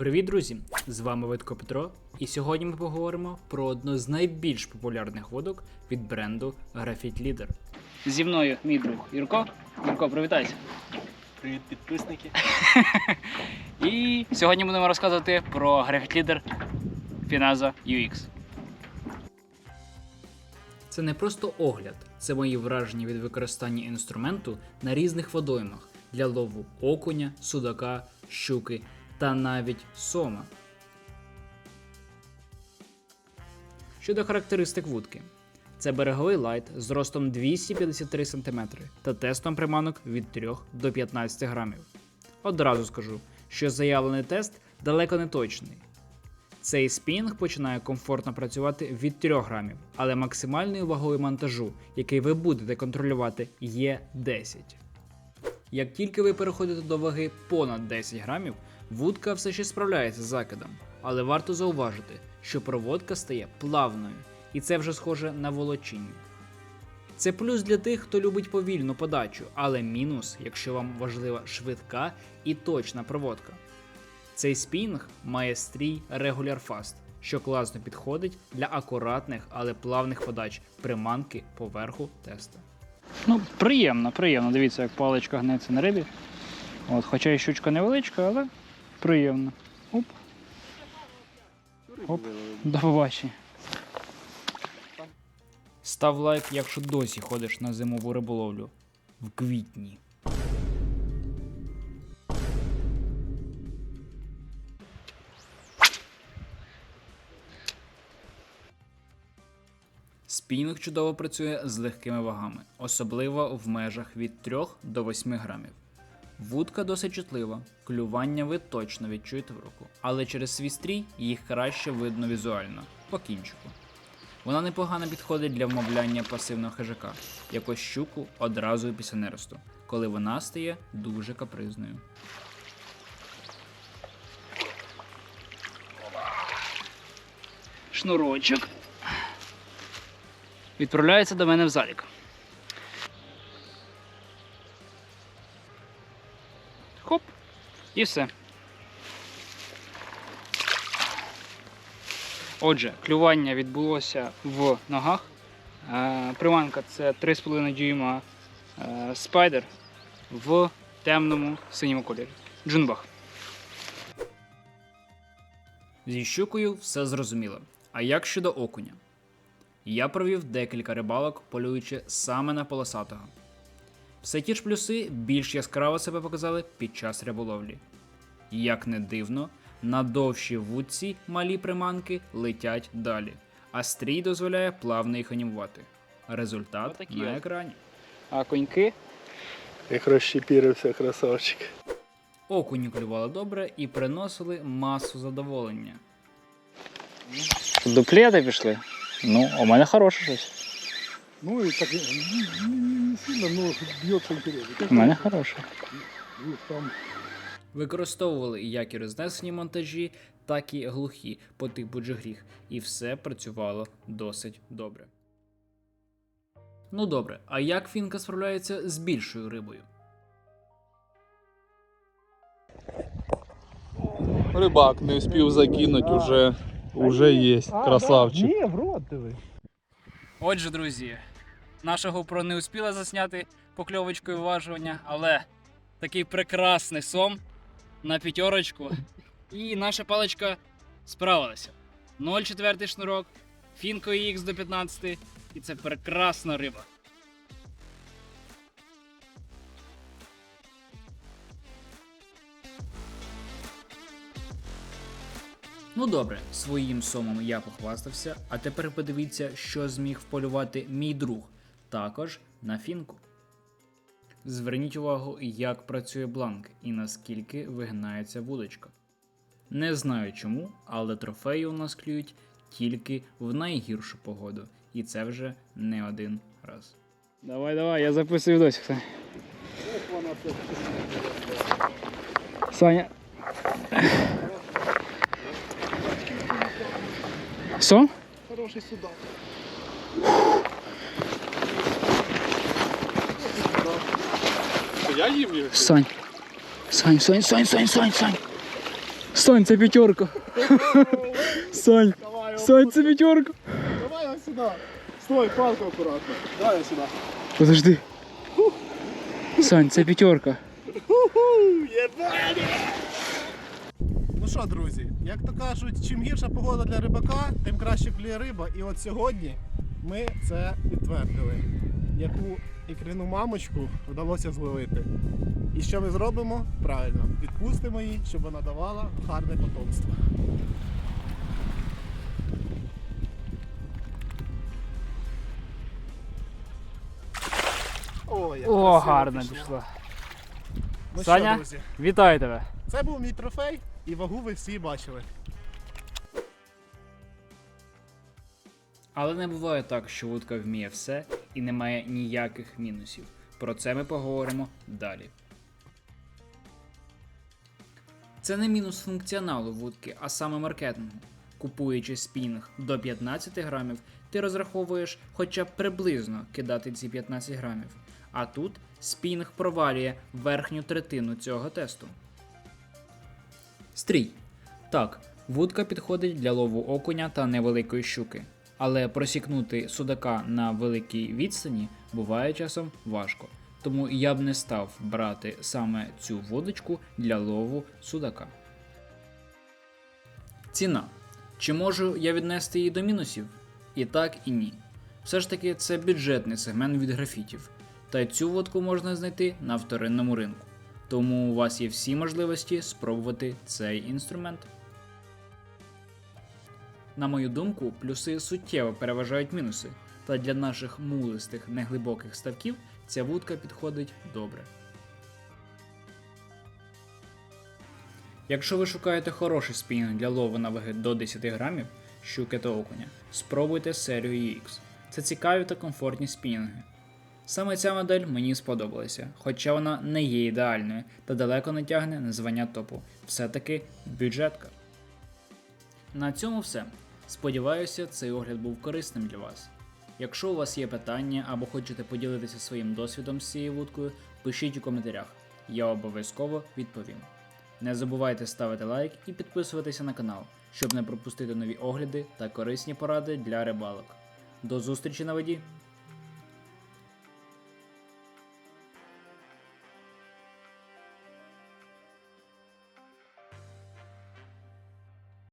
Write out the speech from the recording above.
Привіт, друзі! З вами Витко Петро, і сьогодні ми поговоримо про одну з найбільш популярних водок від бренду Graphite Leader. Зі мною мій друг Юрко. Юрко, привітайся. Привіт, підписники. І сьогодні будемо розказувати про Graphite Leader Finaza UX. Це не просто огляд, це мої враження від використання інструменту на різних водоймах для лову окуня, судака, щуки та навіть сома. Щодо характеристик вудки. Це береговий лайт з ростом 253 см та тестом приманок від 3 до 15 грамів. Одразу скажу, що заявлений тест далеко не точний. Цей спінг починає комфортно працювати від 3 грамів, але максимальною вагою монтажу, який ви будете контролювати, є 10. Як тільки ви переходите до ваги понад 10 грамів, вудка все ще справляється з закидом, але варто зауважити, що проводка стає плавною, і це вже схоже на волочіння. Це плюс для тих, хто любить повільну подачу, але мінус, якщо вам важлива швидка і точна проводка. Цей спінг має стрій Regular Fast, що класно підходить для акуратних, але плавних подач приманки поверху теста. Ну, приємно, приємно. Дивіться, як паличка гнеться на рибі. От, хоча і щучка невеличка, але приємно. Оп, Оп. до побачення. Став лайк, якщо досі ходиш на зимову риболовлю в квітні. Спінг чудово працює з легкими вагами, особливо в межах від 3 до 8 грамів. Вудка досить чутлива, клювання ви точно відчуєте в руку, але через свій стрій їх краще видно візуально, по кінчику. Вона непогано підходить для вмовляння пасивного хижака, якось щуку одразу після неросту, коли вона стає дуже капризною. Шнурочок відправляється до мене в залік. Хоп, і все. Отже, клювання відбулося в ногах. Е, Приманка це 3,5 дюйма е, спайдер в темному синьому кольорі. Джунбах. Зі щукою все зрозуміло. А як щодо окуня? Я провів декілька рибалок, полюючи саме на полосатого. Все ті ж плюси більш яскраво себе показали під час риболовлі. Як не дивно, на довшій вудці малі приманки летять далі, а стрій дозволяє плавно їх анімувати. Результат Отакі на екрані. А коньки Як розщепірився красавчик. окуні клювали добре і приносили масу задоволення. До пішли. Ну, у мене хороше щось. Ну и так не, не- не сильно, но бьется интересно. У мене хороше. Використовували як і рознесені монтажі, так і глухі по типу джигріг, і все працювало досить добре. Ну добре, а як фінка справляється з більшою рибою? Рибак не успів закинути, уже, уже є. Красавчик. Ні, в рот диви. Отже, друзі, наша GoPro не успіла засняти покльовочкою виважування, але такий прекрасний сом на п'ятерочку. І наша паличка справилася. 0,4 шнурок, фінкою X до 15, і це прекрасна риба. Ну добре, своїм сомом я похвастався, а тепер подивіться, що зміг вполювати мій друг, також на фінку. Зверніть увагу, як працює бланк і наскільки вигинається вудочка. Не знаю чому, але трофеї у нас клюють тільки в найгіршу погоду, і це вже не один раз. Давай, давай, я записую відосик. Саня. Сом? Хороший судак. Я їм його. Сань. Сань, Сань, Сань, Сань, Сань, Сань. Сань, це п'ятерка. Сань, Сань, це п'ятерка. Давай я сюда. Стой, палку аккуратно. Давай я сюда. Подожди. Сань, це п'ятерка. Ну що, друзі, як то кажуть, чим гірша погода для рибака, тим краще клює риба. І от сьогодні ми це підтвердили. Яку ікряну мамочку вдалося зловити. І що ми зробимо? Правильно, відпустимо її, щоб вона давала гарне потомство. О, як О, гарно пішло. пішла. Ну Саня? що, друзі, Вітаю тебе. це був мій трофей, і вагу ви всі бачили. Але не буває так, що вудка вміє все і не має ніяких мінусів. Про це ми поговоримо далі. Це не мінус функціоналу вудки, а саме маркетингу. Купуючи спінінг до 15 грамів, ти розраховуєш хоча б приблизно кидати ці 15 грамів. А тут спінінг провалює верхню третину цього тесту. Стрій. Так, вудка підходить для лову окуня та невеликої щуки. Але просікнути судака на великій відстані буває часом важко. Тому я б не став брати саме цю вудочку для лову судака. Ціна. Чи можу я віднести її до мінусів? І так, і ні. Все ж таки, це бюджетний сегмент від графітів, та цю водку можна знайти на вторинному ринку. Тому у вас є всі можливості спробувати цей інструмент. На мою думку, плюси суттєво переважають мінуси, та для наших мулистих неглибоких ставків ця вудка підходить добре. Якщо ви шукаєте хороший спінінг для лову на ваги до 10 грамів, щуки та окуня, спробуйте серію EX. Це цікаві та комфортні спінінги. Саме ця модель мені сподобалася, хоча вона не є ідеальною та далеко не тягне на звання топу. Все-таки бюджетка. На цьому все. Сподіваюся, цей огляд був корисним для вас. Якщо у вас є питання або хочете поділитися своїм досвідом з цією вудкою, пишіть у коментарях. Я обов'язково відповім. Не забувайте ставити лайк і підписуватися на канал, щоб не пропустити нові огляди та корисні поради для рибалок. До зустрічі на воді!